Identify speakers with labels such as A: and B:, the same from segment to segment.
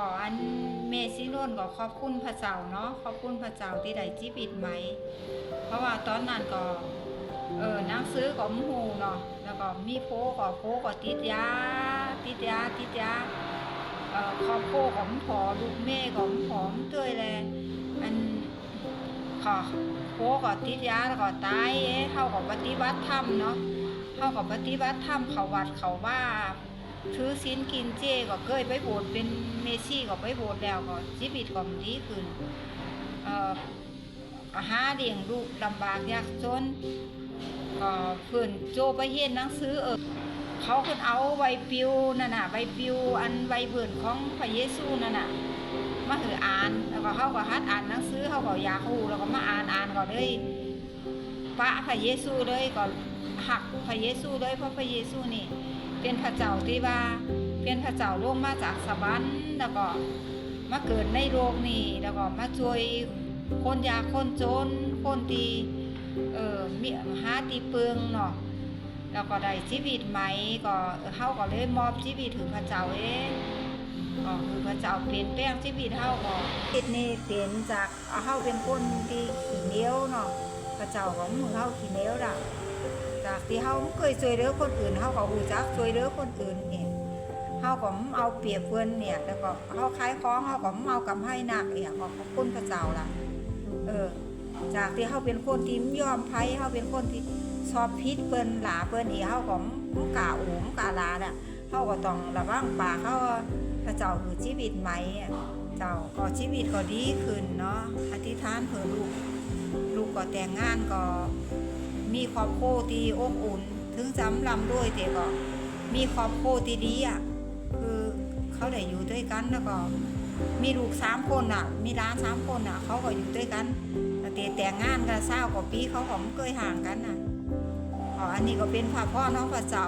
A: ก็อันเมซิโนนก็ขอบคุณพระเจ้าเนาะขอบคุณพระเจ้าที่ได้ชีวิตใหม เพราะว่าตอนนั้นก็เออนังสือก็มหูเนาะแล้วก็มีโพก็โพก็ติดยาติดยาติดยาเอ่อคอบครัวของผอลูกแม่ของผอมเต้ยแลอันขอโพก็ติดยาแล้วก็ตายเอ้เฮาก็ปฏิบัติธรรมเนาะเฮาก็ปฏิบัติธรรมเขาวัดเขาว่า ถือศีลกินเจก็เคยไปโบสถ์เป็นเมซี่ก็ไปโบสถ์แล้วก็ชีวิตก็ดีขึ้นเอ่อหาเลี้ยงลูกลำบากยากจนก็เพิ่นโจไปเฮ็ดหนังสือเออเขาเพิ่นเอาใบปิวนั่นน่ะใบปิวอันใบเบิ่นของพระเยซูนั่นน่ะมาหืออ่านแล้วก็เขาก็หัดอ่านหนังสือเขาก็อยากรู้แล้วก็มาอ่านอ่านก็เลยปะพระเยซูเลยก็ หักพระเยซูเลยเพราะพระเยซูนี่ เป็นพระเจ้าที่ว่าเป็นพระเจ้าลงมาจากสวรรค์แล้วก็มาเกิดในโลกนี้แล้วก็มาช่วยคนยากคนจนคนทีเออมีหาตีเปลืองเนาะแล้วก็ได้ชีวิตใหม่ก็เฮาก็เลยมอบชีวิตถึงพระเจ้าเองก็คือพระเจ้าเปลี่ยนแปลงชีวิตเฮาก็จิตนี้เปลี่ยนจากเฮาเป็นคนที่ขี้เหนียวเนาะพระเจ้าของมือเฮาขี้เหนียวล่ะ จากที่เฮาเคยช่วยเหลือคนอื่นเฮาก็รู้จักช่วยเหลือคนอื่นเนี่ยเฮาก็เอาเปรียบเพิ่นเนี่ย แล้วก็เฮาขายของเฮาก็เอากำไรหนักเนี่ยก็ขอบคุณพระเจ้าล่ะเออ จากที่เขาเป็นคนที่ยอมไพ่เขาเป็นคนที่ชอบพิษเปิ้นหลาเปิ้นอีเขาก็มกล้าอูมกล้าลาน่ะเขาก็ต้องระวังปากเขาพระเจ้าคือชีวิตใหม่เจ้าก็ชีวิตก็ดีขึ้นเนาะอธิษฐานเผื่อลูกลูกก็แต่งงานก็ มีครอบครัวที่อบอุ่น ถึงจำลำด้วยแต่ก็ มีครอบครัวที่ดีอะคือเขาได้อยู่ด้วยกันแล้วก็ มีลูกสามคนน่ะ มีร้านสามคนน่ะ เขาก็อยู่ด้วยกันแต่แต่งงานกันเศร้ากว่าปีเขาก็ไม่เคยห่างกันน่ะอ๋ออันนี้ก็เป็นพระพ่อน้องพระเจ้า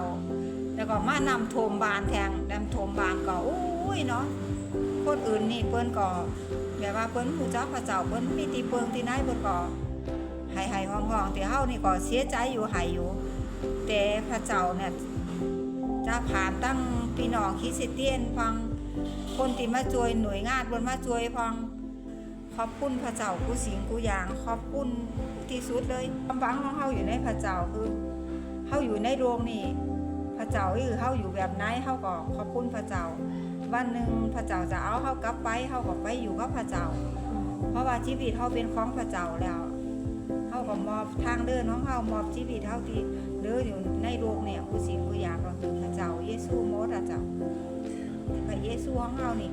A: แล้วก็มานำโทมบานแทงนำโทมบานก็โอ้ยเนาะคนอื่นนี่เปิ้นก็แบบว่าเปิ้นผู้เจ้าพระเจ้าเปิ้นมีตีเปิงที่ไหนเปิ้นก็ หายหายห้องห้องแต่เฮานี่ก็เสียใจอยู่หายอยู่ แต่พระเจ้าเนี่ยจะผ่านตั้งพี่น้องคริสเตียนฟังคนที่มาช่วยหน่วยงานบนมาช่วยพังขอบคุณพระเจ้าผู้สิงผู้อย่างขอบคุณที่สุดเลยความหวังของเฮาอยู่ในพระเจ้าคือเฮาอยู่ในโรงนี่พระเจ้าคือเฮาอยู่แบบไหนเฮาก็ขอบคุณพระเจ้า วันหนึ่งพระเจ้าจะเอาเฮากลับไปเฮาก็ไปอยู่กับพระเจ้า เพราะว่าชีวิตเฮาเป็นของพระเจ้าแล้ว เฮาก็มอบทางเดินของเฮามอบชีวิตเฮาที่เดินอยู่ในโลกเนี่ยผู้สิงผู้อย่างก็คือพระเจ้าเยซูโมดอะเจ้าพระเยซูของเรานี่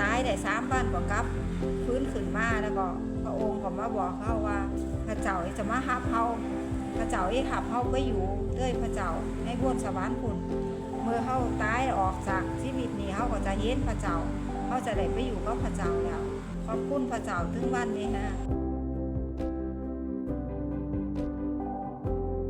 A: ตายได้สามวันก็กลับฟื้นขึ้นมาแล้วก็พระองค์ก็มาบอกเขาว่า พระเจ้าจะมาหับเขาพระเจ้าให้หับเขาไปอยู่ด้วยพระเจ้าในบนสวรรค์คุณเมื่อเขาตายออกจากชีวิตนี้เขาก็จะเห็นพระเจ้าเขาจะได้ไปอยู่กับพระเจ้าแล้วขอบคุณพระเจ้าถึงวันนี้นะ